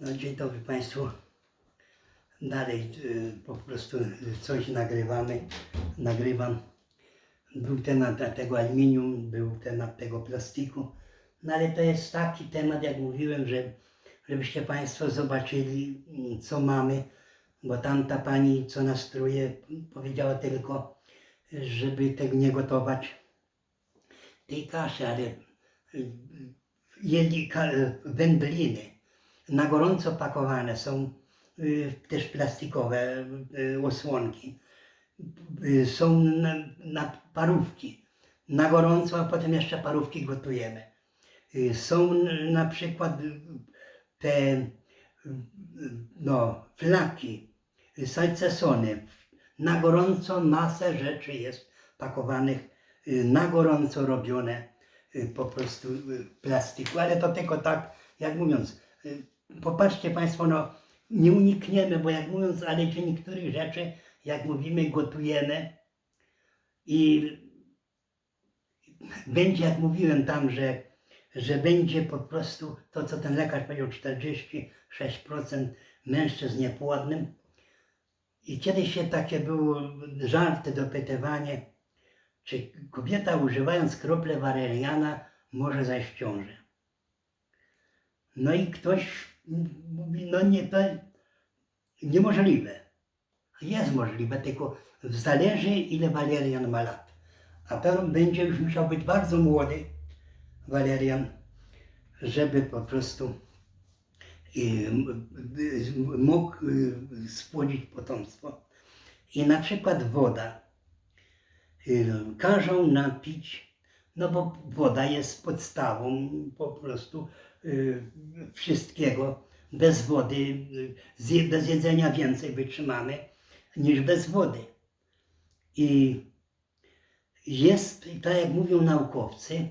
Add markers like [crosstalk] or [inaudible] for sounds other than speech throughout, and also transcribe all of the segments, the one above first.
No, dzień dobry Państwu. Dalej y, po prostu y, coś nagrywamy. Nagrywam. Był temat tego aluminium, był temat tego plastiku. No ale to jest taki temat, jak mówiłem, że żebyście Państwo zobaczyli, mm, co mamy. Bo tamta pani, co nas truje, powiedziała tylko, żeby tego nie gotować tej kaszy, ale y, jedli ka- wędliny na gorąco pakowane są y, też plastikowe y, osłonki. Y, są na, na parówki. Na gorąco, a potem jeszcze parówki gotujemy. Są na przykład te no, flaki, salcesony. Na gorąco masę rzeczy jest pakowanych, na gorąco robione po prostu plastiku, ale to tylko tak, jak mówiąc, popatrzcie Państwo, no nie unikniemy, bo jak mówiąc, ale że niektórych rzeczy, jak mówimy, gotujemy i będzie, jak mówiłem tam, że, że będzie po prostu to, co ten lekarz powiedział, 46% mężczyzn niepłodnym. I kiedyś się takie było żarty, dopytywanie, czy kobieta używając krople waleriana może zajść w ciążę. No i ktoś mówi, no nie, to niemożliwe. Jest możliwe, tylko zależy ile walerian ma lat. A pewno będzie już musiał być bardzo młody walerian, żeby po prostu y, mógł y, spłodzić potomstwo. I na przykład woda. Y, Każą napić, no bo woda jest podstawą po prostu y, wszystkiego. Bez wody, y, bez jedzenia więcej wytrzymamy niż bez wody. I jest, tak jak mówią naukowcy,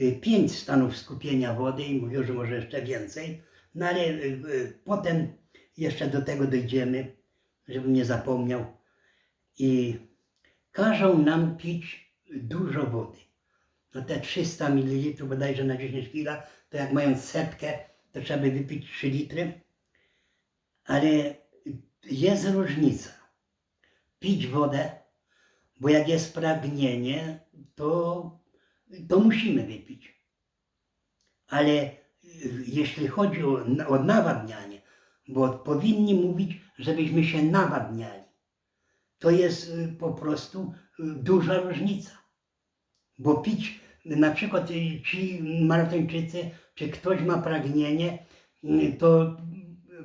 y, pięć stanów skupienia wody i mówią, że może jeszcze więcej, no ale potem jeszcze do tego dojdziemy, żebym nie zapomniał. I każą nam pić dużo wody. No te 300 ml bodajże na 10 kg, to jak mając setkę, to trzeba by wypić 3 litry. Ale jest różnica. Pić wodę, bo jak jest pragnienie, to, to musimy wypić. Ale jeśli chodzi o, o nawadnianie, bo powinni mówić, żebyśmy się nawadniali, to jest y, po prostu y, duża różnica. Bo pić, na przykład ci maratończycy, czy ktoś ma pragnienie, y, to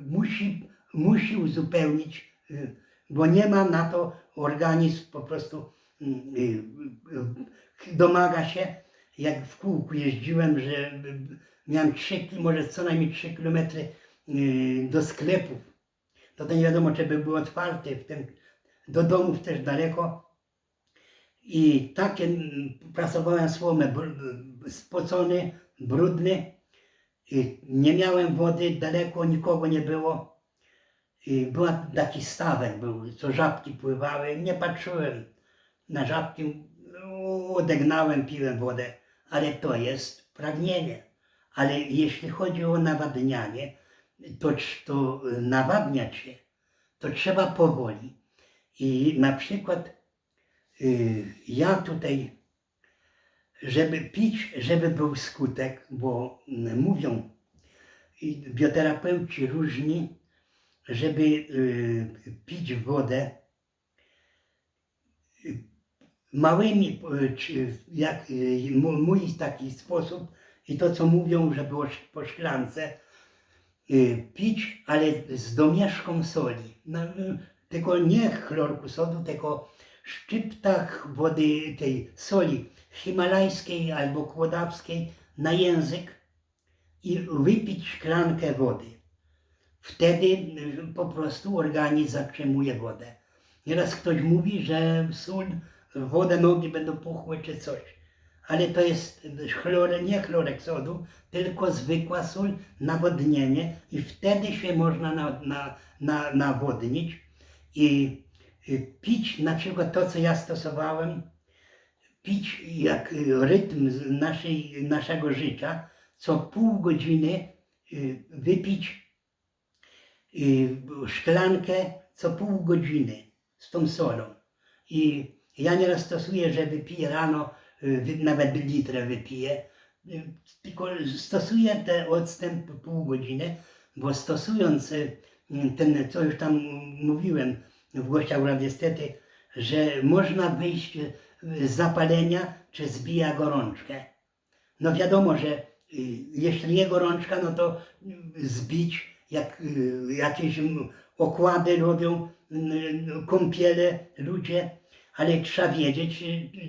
musi, musi uzupełnić, y, bo nie ma na to organizm po prostu y, y, domaga się. Jak w kółku jeździłem, że miałem 3, może co najmniej 3 kilometry y, do sklepów, to, to nie wiadomo, czy by były otwarte, w tym, do domów też daleko. I takie pracowałem słomę, spocony, brudny. I nie miałem wody, daleko nikogo nie było. I była taki stawek, był, co żabki pływały. Nie patrzyłem na żabki, odegnałem, piłem wodę, ale to jest pragnienie. Ale jeśli chodzi o nawadnianie, to, to nawadniać się, to trzeba powoli. I na przykład ja tutaj, żeby pić, żeby był skutek, bo mm, mówią bioterapeuci różni, żeby y, pić wodę y, małymi, y, jak y, mój taki sposób i to co mówią, że było po szklance, y, pić, ale z domieszką soli. No, y, tylko nie chlorku sodu, tylko szczyptach wody tej soli himalajskiej albo kłodawskiej na język i wypić szklankę wody. Wtedy y, po prostu organizm zatrzymuje wodę. Nieraz ktoś mówi, że sól, woda, nogi będą puchłe czy coś. Ale to jest chlor, nie chlorek sodu, tylko zwykła sól, nawodnienie i wtedy się można na, na, na, nawodnić i pić na przykład to, co ja stosowałem, pić jak y, rytm naszej, naszego życia, co pół godziny y, wypić y, szklankę co pół godziny z tą solą. I ja nieraz stosuję, że wypiję rano, y, nawet litrę wypiję, y, tylko stosuję ten odstęp pół godziny, bo stosując y, ten, co już tam mówiłem gościach radiestety, że można wyjść z zapalenia, czy zbija gorączkę. No wiadomo, że y, jeśli jest gorączka, no to y, zbić, jak y, jakieś okłady robią, kąpiele ludzie, ale trzeba wiedzieć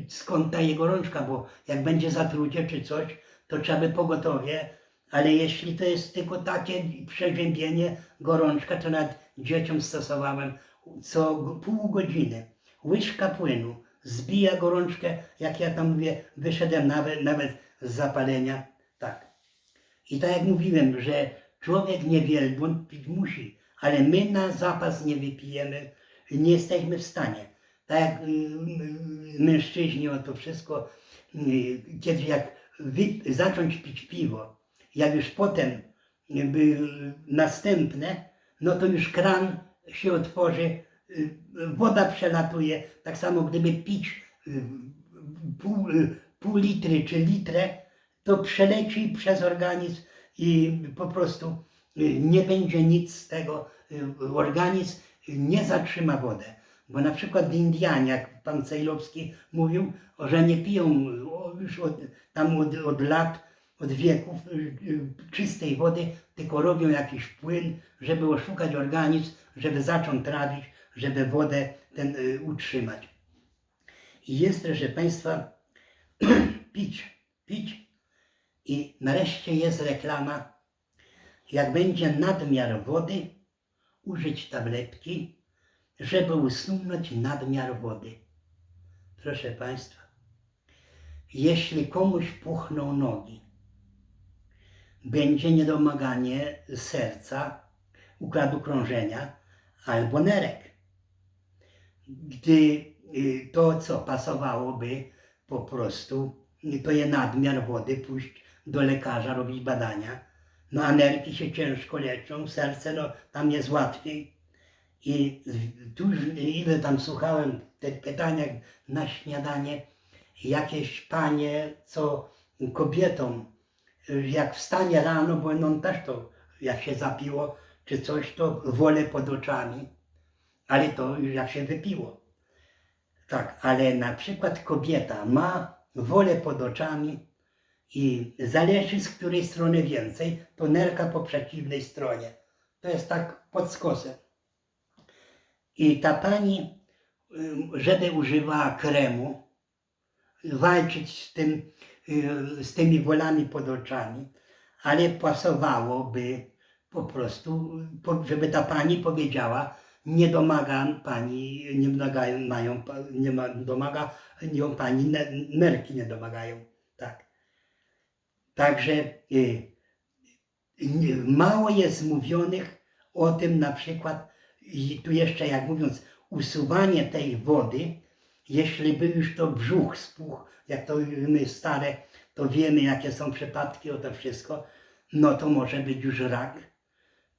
skąd ta jest gorączka, bo jak będzie zatrucie czy coś, to trzeba by pogotowie, ale jeśli to jest tylko takie przeziębienie, gorączka, to nawet dzieciom stosowałem co pół godziny. Łyżka płynu zbija gorączkę, jak ja tam mówię, wyszedłem nawet, nawet z zapalenia. Tak. I tak jak mówiłem, że człowiek nie wielbłąd pić musi, ale my na zapas nie wypijemy, nie jesteśmy w stanie. Tak jak y, y, mężczyźni o to wszystko, y, kiedy jak zacząć pić piwo, jak już potem y, by następne, no to już kran się otworzy, y, woda przelatuje, tak samo gdyby pić y, pół, y, pół litry czy litrę, to przeleci przez organizm i po prostu nie będzie nic z tego. Organizm nie zatrzyma wodę. Bo na przykład Indianie, jak pan Cejlowski mówił, że nie piją już od, tam od, od lat, od wieków y, y, czystej wody, tylko robią jakiś płyn, żeby oszukać organizm, żeby zacząć trawić, żeby wodę ten y, utrzymać. I jest, proszę Państwa, [clears throat] pić, pić. I nareszcie jest reklama. Jak będzie nadmiar wody, użyć tabletki, żeby usunąć nadmiar wody. Proszę Państwa, jeśli komuś puchną nogi, będzie niedomaganie serca, układu krążenia albo nerek. Gdy y, to, co pasowałoby po prostu, y, to jest nadmiar wody, pójść do lekarza, robić badania. No a nerki się ciężko leczą, serce, no tam jest łatwiej. I z- tu już ile tam słuchałem te pytania na śniadanie, jakieś panie, co kobietom, jak wstanie rano, bo no też to, jak się zapiło, czy coś, to wolę pod oczami, ale to już jak się wypiło. Tak, ale na przykład kobieta ma wolę pod oczami i zależy z której strony więcej, to nerka po przeciwnej stronie. To jest tak pod skosem. I ta pani, ym, żeby używała kremu, walczyć z, tym, y, z tymi wolami pod oczami, ale pasowałoby po prostu, żeby ta pani powiedziała, nie domaga pani, nie domagają, mają, nie ma, domaga ją pani, ne- nerki nie domagają. Tak. Także y, nie- mało jest mówionych o tym na przykład, i tu jeszcze jak mówiąc, usuwanie tej wody, jeśli by już to brzuch spuchł, jak to my stare, to wiemy jakie są przypadki o to wszystko, no to może być już rak.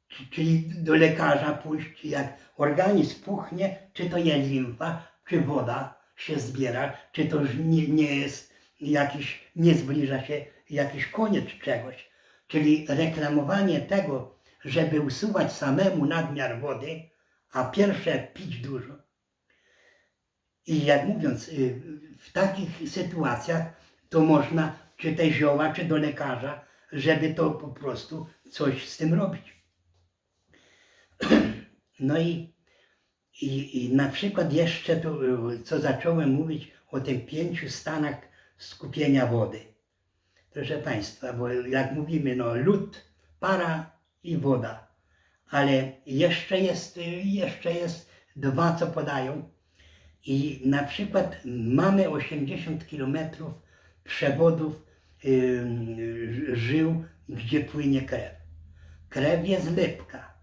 Czy- Czyli do lekarza pójść, jak organizm puchnie, czy to jest limfa, czy woda się zbiera, czy to nie, nie jest jakiś, nie zbliża się jakiś koniec czegoś. Czyli reklamowanie tego, żeby usuwać samemu nadmiar wody, a pierwsze pić dużo. I jak mówiąc, y, w takich sytuacjach to można czy te zioła, czy do lekarza, żeby to po prostu coś z tym robić. [clears throat] No i, i, i na przykład jeszcze tu, y, co zacząłem mówić o tych pięciu stanach skupienia wody. Proszę Państwa, bo jak mówimy, no lód, para i woda, ale jeszcze jest, y, jeszcze jest dwa, co podają. I na przykład mamy 80 kilometrów przewodów y, żył, gdzie płynie krew. Krew jest lepka.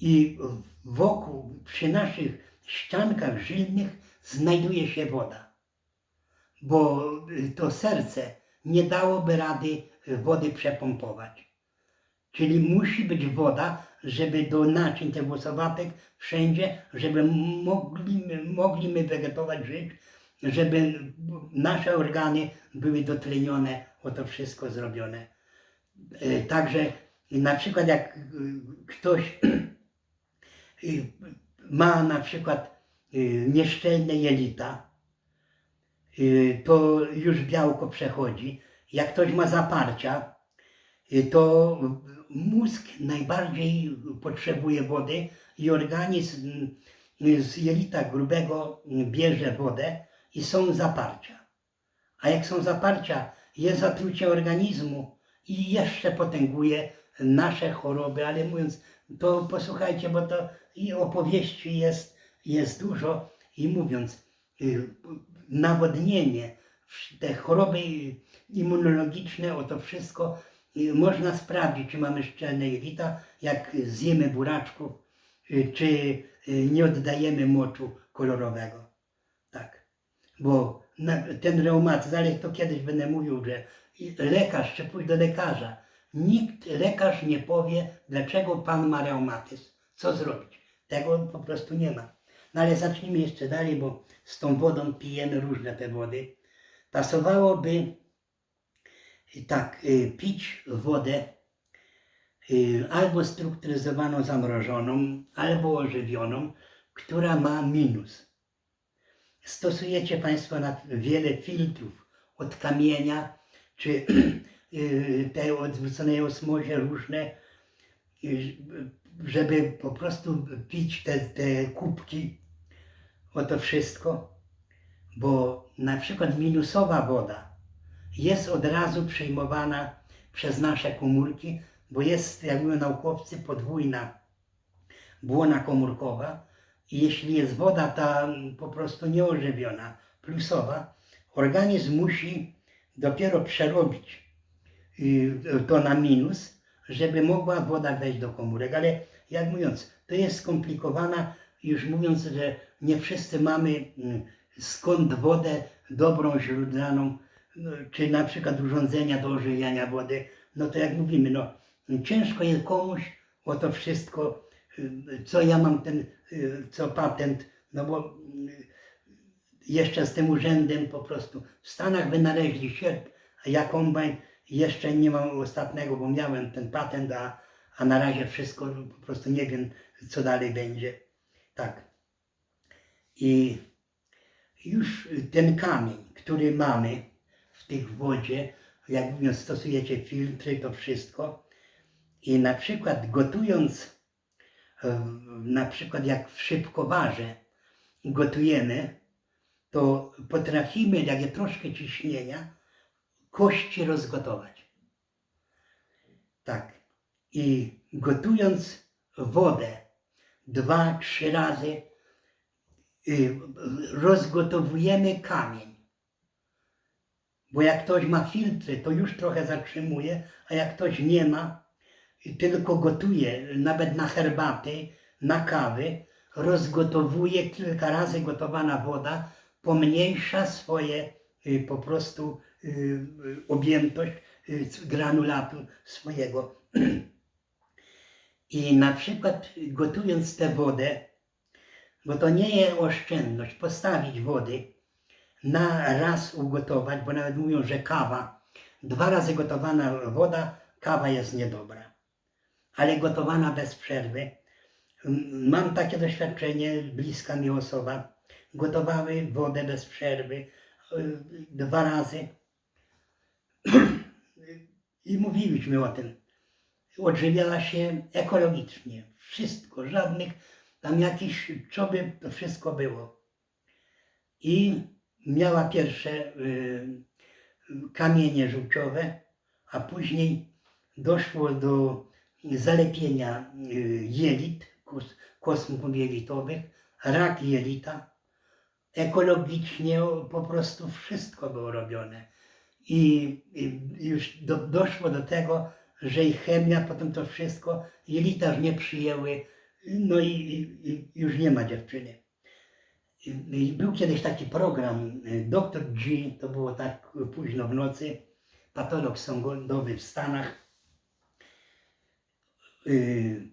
I wokół, przy naszych ściankach żylnych znajduje się woda. Bo to serce nie dałoby rady wody przepompować. Czyli musi być woda, żeby do naczyń tych włosowatek wszędzie, żeby mogli, mogli my wegetować, żyć, żeby nasze organy były dotlenione, o to wszystko zrobione. E, Także na przykład jak y, ktoś y, ma na przykład nieszczelne jelita, to już białko przechodzi. Jak ktoś ma zaparcia, to mózg najbardziej potrzebuje wody i organizm y, z jelita grubego y, bierze wodę i są zaparcia. A jak są zaparcia, jest zatrucie organizmu i jeszcze potęguje nasze choroby, ale mówiąc, to posłuchajcie, bo to i opowieści jest, jest dużo i mówiąc, y, nawodnienie, te choroby immunologiczne, o to wszystko y, można sprawdzić, czy mamy szczelne jelita, jak zjemy buraczków, y, czy y, nie oddajemy moczu kolorowego. Tak. Bo ten reumatyzm, ale to kiedyś będę mówił, że i lekarz, czy pójść do lekarza, nikt, lekarz nie powie, dlaczego pan ma reumatyzm, co zrobić. Tego po prostu nie ma. No ale zacznijmy jeszcze dalej, bo z tą wodą pijemy różne te wody. Pasowałoby tak, y, pić wodę y, albo strukturyzowaną, zamrożoną, albo ożywioną, która ma minus. Stosujecie Państwo wiele filtrów od kamienia, czy [clears throat] y, te odwróconej osmozie różne, żeby po prostu pić te, te kubki, o to wszystko, bo na przykład minusowa woda jest od razu przyjmowana przez nasze komórki, bo jest, jak mówią naukowcy, podwójna błona komórkowa i jeśli jest woda ta po prostu nieożywiona, plusowa, organizm musi dopiero przerobić y, to na minus, żeby mogła woda wejść do komórek. Ale jak mówiąc, to jest skomplikowana, już mówiąc, że nie wszyscy mamy mm, skąd wodę dobrą, źródlaną, czy na przykład urządzenia do ożywiania wody, no to jak mówimy, no ciężko jest komuś o to wszystko, co ja mam ten, co patent, no bo jeszcze z tym urzędem po prostu. W Stanach wynaleźli sierp, a ja kombajn jeszcze nie mam ostatniego, bo miałem ten patent, a, a na razie wszystko po prostu nie wiem, co dalej będzie. Tak. I już ten kamień, który mamy w tych wodzie, jak mówiąc, stosujecie filtry, to wszystko. I na przykład gotując, na przykład jak w szybkowarze gotujemy, to potrafimy, jak jest troszkę ciśnienia, kości rozgotować. Tak. I gotując wodę dwa, trzy razy, y, rozgotowujemy kamień. Bo jak ktoś ma filtry, to już trochę zatrzymuje, a jak ktoś nie ma, tylko gotuje, nawet na herbaty, na kawy, rozgotowuje kilka razy gotowana woda, pomniejsza swoje y, po prostu y, y, objętość granulatu swojego. [clears throat] I na przykład gotując tę wodę, bo to nie jest oszczędność, postawić wody, na raz ugotować, bo nawet mówią, że kawa, dwa razy gotowana woda, kawa jest niedobra. Ale gotowana bez przerwy. Mam takie doświadczenie, bliska mi osoba, gotowały wodę bez przerwy y, dwa razy. [clears throat] I mówiliśmy o tym. Odżywiała się ekologicznie. Wszystko, żadnych tam jakichś, co by to wszystko było. I miała pierwsze y, kamienie żółciowe, a później doszło do zalepienia y, jelit, kos, kosmów jelitowych, rak jelita. Ekologicznie po prostu wszystko było robione. I, już do, doszło do tego, że i chemia, potem to wszystko, jelita już nie przyjęły, no i, i już nie ma dziewczyny. Był kiedyś taki program, y, Dr. G, to było tak późno w nocy, patolog sądowy w Stanach. y,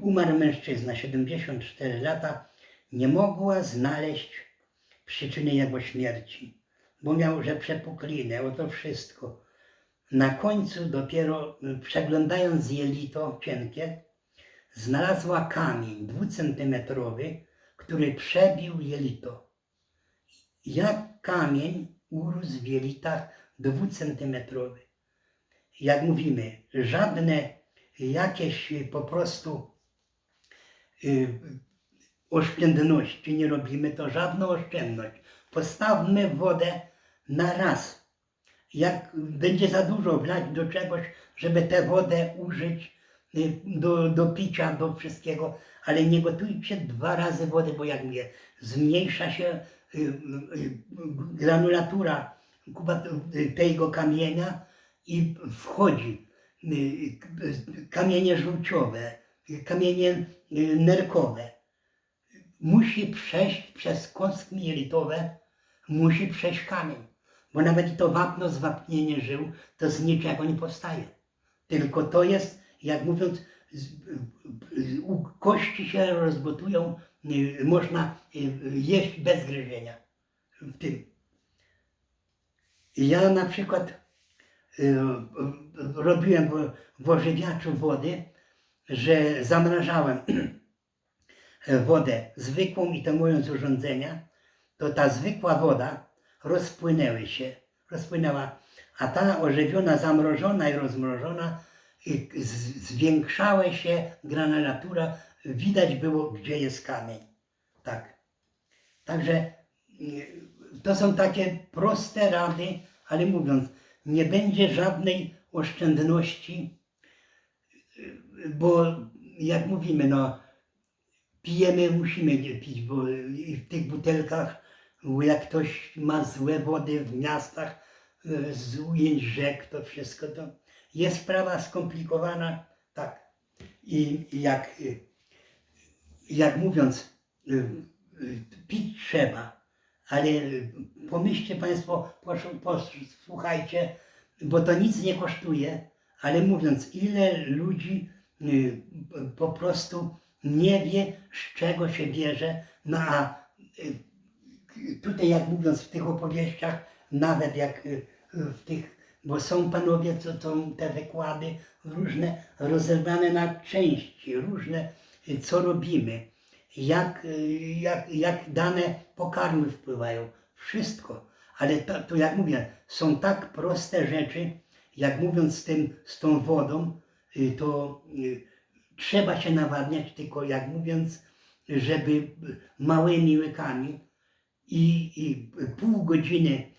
umarł mężczyzna, 74 lata, nie mogła znaleźć przyczyny jego śmierci, bo miał, że przepuklinę, o to wszystko. Na końcu dopiero y, przeglądając jelito cienkie, znalazła kamień dwucentymetrowy, który przebił jelito. Jak kamień urósł w jelitach dwucentymetrowy. Jak mówimy, żadne jakieś po prostu y, oszczędności nie robimy, to żadna oszczędność. Postawmy wodę na raz. Jak będzie za dużo wlać do czegoś, żeby tę wodę użyć y, do, do picia, do wszystkiego, ale nie gotujcie dwa razy wody, bo jak mówię, zmniejsza się y, y, y, granulatura tego kamienia i wchodzi kamienie żółciowe, kamienie nerkowe. Musi przejść przez kostki jelitowe, musi przejść kamień, bo nawet to wapno zwapnienie żył, to z niczego nie powstaje. Tylko to jest, jak mówiąc, kości się rozgotują, y, można y, jeść bez gryzienia w tym. Ja na przykład y, robiłem w, ożywiaczu wody, że zamrażałem [clears throat] wodę zwykłą i to mówiąc urządzenia, to ta zwykła woda rozpłynęły się, rozpłynęła, a ta ożywiona, zamrożona i rozmrożona zwiększała się granulatura, widać było, gdzie jest kamień. Tak. Także y, to są takie proste rady, ale mówiąc, nie będzie żadnej oszczędności, bo jak mówimy, no pijemy, musimy pić, bo w tych butelkach, jak ktoś ma złe wody w miastach, y, z ujęć rzek, to wszystko to jest sprawa skomplikowana, tak. I jak, y, jak mówiąc, y, y, pić trzeba, ale pomyślcie Państwo, posłuchajcie, bo to nic nie kosztuje, ale mówiąc, ile ludzi po prostu nie wie, z czego się bierze, no a tutaj jak mówiąc w tych opowieściach, nawet jak w tych, bo są panowie, co są te wykłady różne, rozerwane na części, różne, y, co robimy, jak, y, jak, jak dane pokarmy wpływają, wszystko. Ale to, to jak mówię, są tak proste rzeczy, jak mówiąc z tym, z tą wodą, y, to trzeba się nawadniać, tylko jak mówiąc, żeby małymi łykami i, i pół godziny,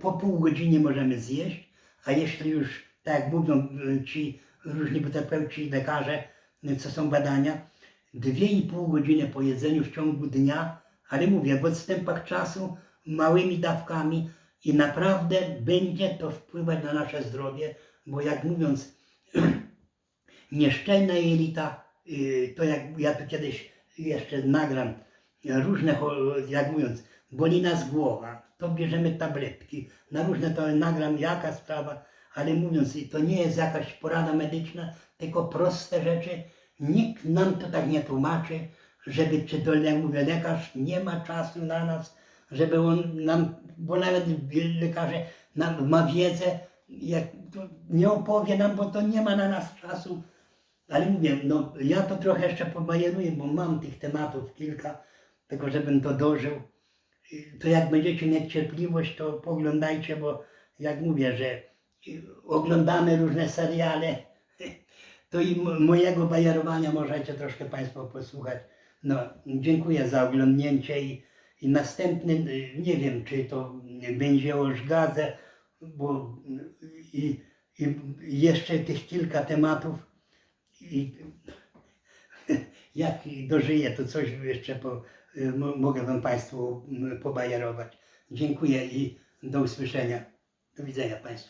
po pół godziny możemy zjeść, a jeśli już, tak jak mówią y, ci różni terapeuci i lekarze, y, co są badania, dwie i pół godziny po jedzeniu w ciągu dnia, ale mówię, w odstępach czasu, małymi dawkami i naprawdę będzie to wpływać na nasze zdrowie, bo jak mówiąc, [clears throat] nieszczelne jelita, y, to jak ja tu kiedyś jeszcze nagram, różne, jak mówiąc, boli nas głowa, to bierzemy tabletki, na różne to nagram jaka sprawa, ale mówiąc, to nie jest jakaś porada medyczna, tylko proste rzeczy, nikt nam to tak nie tłumaczy, żeby, czy to, jak mówię, lekarz nie ma czasu na nas, żeby on nam, bo nawet lekarze nam ma wiedzę, jak nie opowie nam, bo to nie ma na nas czasu. Ale mówię, no ja to trochę jeszcze pobajeruję, bo mam tych tematów kilka, tylko żebym to dożył. To jak będziecie mieć cierpliwość, to poglądajcie, bo jak mówię, że oglądamy różne seriale, [laughs] to i mojego bajerowania możecie troszkę Państwo posłuchać. No, dziękuję za oglądnięcie i, i następny, nie wiem, czy to będzie o żgadze, bo i, i jeszcze tych kilka tematów i [laughs] jak dożyję, to coś jeszcze po, mogę Wam Państwu pobajerować. Dziękuję i do usłyszenia. Do widzenia Państwu.